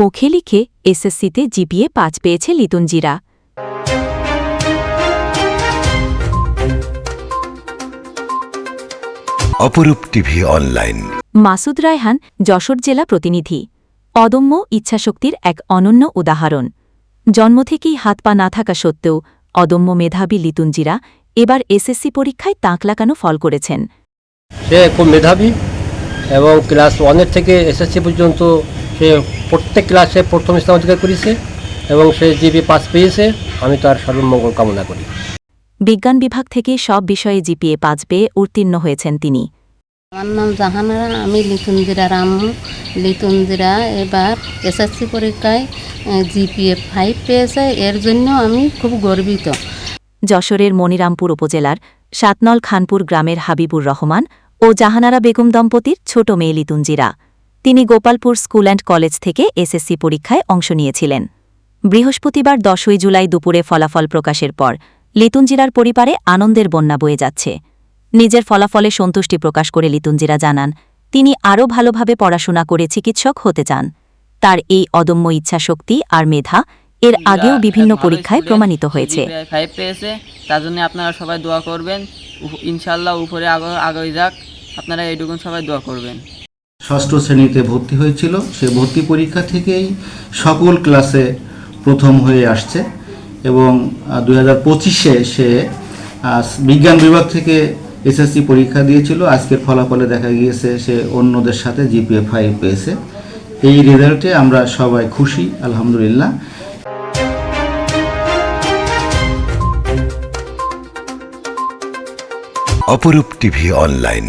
মুখে লিখে এসএসসিতে জিপিএ পাঁচ পেয়েছে লিতুঞ্জিরা অপরূপ টিভি অনলাইন। মাসুদ রায়হান যশোর জেলা প্রতিনিধি। অদম্য ইচ্ছাশক্তির এক অনন্য উদাহরণ। জন্ম থেকেই হাত পা না থাকা সত্ত্বেও অদম্য মেধাবী লিতুঞ্জিরা এবার এসএসসি পরীক্ষায় তাঁক লাগানো ফল করেছেন। সে খুব মেধাবী এবং ক্লাস ওয়ানের থেকে এসএসসি পর্যন্ত সে প্রত্যেক ক্লাসে প্রথম স্থান অধিকার করেছে এবং সে জিপি পাস পেয়েছে। আমি তার সর্বমঙ্গল কামনা করি। বিজ্ঞান বিভাগ থেকে সব বিষয়ে জিপিএ পাঁচ পেয়ে উত্তীর্ণ হয়েছেন তিনি। আমার নাম জাহানারা আমি লিতুঞ্জিরা রামু। লিতুঞ্জিরা এবার এসএসসি পরীক্ষায় জিপিএ ফাইভ পেয়েছে। এর জন্য আমি খুব গর্বিত। যশোরের মনিরামপুর উপজেলার সাতনল খানপুর গ্রামের হাবিবুর রহমান ও জাহানারা বেগম দম্পতির ছোট মেয়ে লিতুঞ্জিরা তিনি গোপালপুর স্কুল অ্যান্ড কলেজ থেকে এসএসসি পরীক্ষায় অংশ নিয়েছিলেন। বৃহস্পতিবার দশই জুলাই দুপুরে ফলাফল প্রকাশের পর লিতুঞ্জিরার পরিবারে আনন্দের বন্যা বয়ে যাচ্ছে। নিজের ফলাফলে সন্তুষ্টি প্রকাশ করে লিতুঞ্জিরা জানান তিনি আরও ভালোভাবে পড়াশোনা করে চিকিৎসক হতে চান। তার এই অদম্য ইচ্ছাশক্তি আর মেধা এর আগেও বিভিন্ন পরীক্ষায় প্রমাণিত হয়েছে। ফাইভ পেয়েছে তার জন্য আপনারা সবাই দোয়া করবেন। ইনশাল্লাহ উপরে আগে যাক। আপনারা এইটুকুন সবাই দোয়া করবেন। ষষ্ঠ শ্রেণীতে ভর্তি হয়েছিল। সে ভর্তি পরীক্ষা থেকেই সকল ক্লাসে প্রথম হয়ে আসছে এবং দুই হাজার পঁচিশে সে বিজ্ঞান বিভাগ থেকে এসএসসি পরীক্ষা দিয়েছিল। আজকের ফলাফলে দেখা গিয়েছে সে অন্যদের সাথে জিপিএ ফাইভ পেয়েছে। এই রেজাল্টে আমরা সবাই খুশি, আলহামদুলিল্লাহ। অপরূপ টিভি অনলাইন।